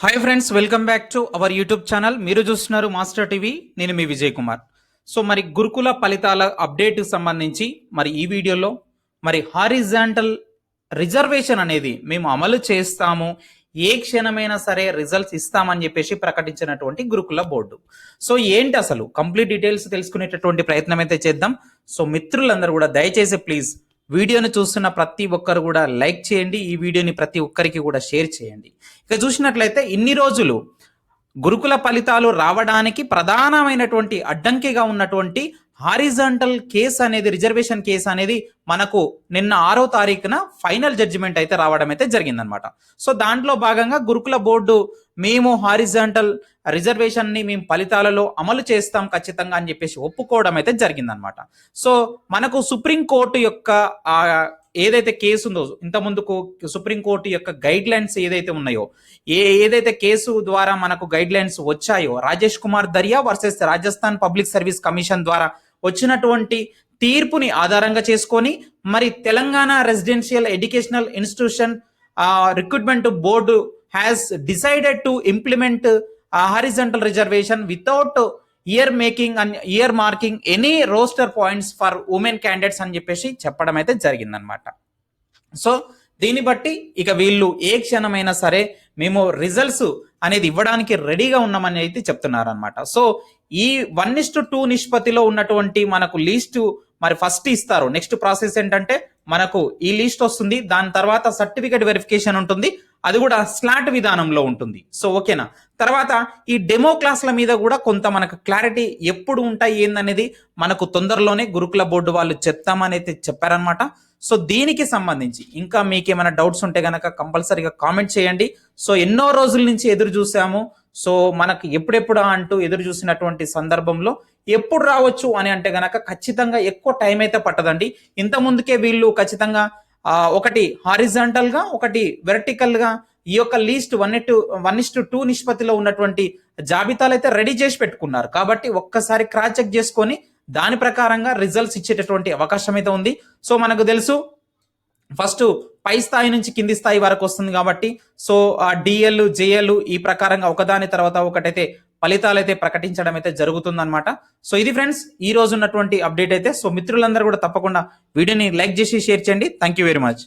Hi friends welcome back to our YouTube channel మీరు చూస్తున్నారు master TV నేను మీ Vijay Kumar. So మరి గురుకుల ఫలితాల అప్డేట్ సంబంధించి మరి ఈ వీడియోలో మరి హారిజాంటల్ రిజర్వేషన్ అనేది మేము అమలు చేస్తాము. ఏ క్షణమైనా సరే రిజల్ట్స్ ఇస్తామని చెప్పేసి ప్రకటించినటువంటి గురుకుల బోర్డు. సో ఏంటి అసలు? కంప్లీట్ డీటెయిల్స్ తెలుసుకునేటటువంటి ప్రయత్నం అయితే చేద్దాం. సో మిత్రులందరూ కూడా దయచేసి ప్లీజ్ వీడియోని చూస్తున్న ప్రతి ఒక్కరు కూడా లైక్ చేయండి ఈ వీడియోని ప్రతి ఒక్కరికి కూడా షేర్ చేయండి. ఇక చూసినట్లయితే ఇన్ని రోజులు గురుకుల ఫలితాలు రావడానికి ప్రధానమైనటువంటి అడ్డంకిగా ఉన్నటువంటి హారిజాంటల్ కేస్ అనేది రిజర్వేషన్ కేసు అనేది మనకు నిన్న ఆరో తారీఖున ఫైనల్ జడ్జిమెంట్ అయితే రావడం అయితే జరిగిందనమాట. సో దాంట్లో భాగంగా గురుకుల బోర్డు మేము హారిజాంటల్ రిజర్వేషన్ని మేము ఫలితాలలో అమలు చేస్తాం ఖచ్చితంగా అని చెప్పేసి ఒప్పుకోవడం అయితే జరిగిందనమాట. సో మనకు సుప్రీంకోర్టు యొక్క ఏదైతే కేసు ఉందో ఇంత ముందుకు సుప్రీంకోర్టు యొక్క గైడ్ లైన్స్ ఏదైతే ఉన్నాయో ఏ ఏదైతే కేసు ద్వారా మనకు గైడ్ లైన్స్ వచ్చాయో Rajesh Kumar Darya versus Rajasthan Public Service Commission ద్వారా వచ్చినటువంటి తీర్పుని ఆధారంగా చేసుకొని మరి Telangana residential educational institution recruitment board has decided to implement horizontal reservation without earmarking and earmarking any roster points for women candidates అని చెప్పేసి చెప్పడం అయితే జరిగిందనమాట సో దీన్ని బట్టి ఇక వీళ్ళు ఏ క్షణమైనా సరే మేము రిజల్ట్స్ అనేది ఇవ్వడానికి రెడీగా ఉన్నామని అయితే చెప్తున్నారనమాట సో ఈ వన్ ఇస్ టూ నిష్పత్తిలో ఉన్నటువంటి మనకు లీస్ట్ మరి ఫస్ట్ ఇస్తారు. నెక్స్ట్ ప్రాసెస్ ఏంటంటే మనకు ఈ లిస్ట్ వస్తుంది. దాని తర్వాత సర్టిఫికేట్ వెరిఫికేషన్ ఉంటుంది. అది కూడా స్లాట్ విధానంలో ఉంటుంది. సో ఓకేనా? తర్వాత ఈ డెమో క్లాస్ల మీద కూడా కొంత మనకు క్లారిటీ ఎప్పుడు ఉంటాయి ఏందనేది మనకు తొందరలోనే గురుకుల బోర్డు వాళ్ళు చెప్తామనైతే చెప్పారనమాట సో దీనికి సంబంధించి ఇంకా మీకు ఏమైనా డౌట్స్ ఉంటే కనుక కంపల్సరీగా కామెంట్ చేయండి. సో ఎన్నో రోజుల నుంచి ఎదురు చూసాము. సో మనకు ఎప్పుడెప్పుడు అంటూ ఎదురు చూసినటువంటి సందర్భంలో ఎప్పుడు రావచ్చు అని అంటే గనక ఖచ్చితంగా ఎక్కువ టైం అయితే పట్టదండి. ఇంత ముందుకే వీళ్ళు ఖచ్చితంగా ఒకటి హారిజాంటల్గా ఒకటి వెర్టికల్గా ఈ యొక్క least one to one is to two నిష్పత్తిలో ఉన్నటువంటి జాబితాలు అయితే రెడీ చేసి పెట్టుకున్నారు. కాబట్టి ఒక్కసారి క్రాస్ చెక్ చేసుకొని దాని ప్రకారంగా రిజల్ట్స్ ఇచ్చేటటువంటి అవకాశం అయితే ఉంది. సో మనకు తెలుసు ఫస్ట్ పై స్థాయి నుంచి కింది స్థాయి వరకు వస్తుంది కాబట్టి సో ఆ డిఎల్ జేఎల్ ఈ ప్రకారంగా ఒకదాని తర్వాత ఒకటైతే ఫలితాలు అయితే ప్రకటించడం అయితే జరుగుతుందన్నమాట. సో ఇది ఫ్రెండ్స్ ఈ రోజు ఉన్నటువంటి అప్డేట్ అయితే. సో మిత్రులందరూ కూడా తప్పకుండా వీడియోని లైక్ చేసి షేర్ చేయండి. Thank you very much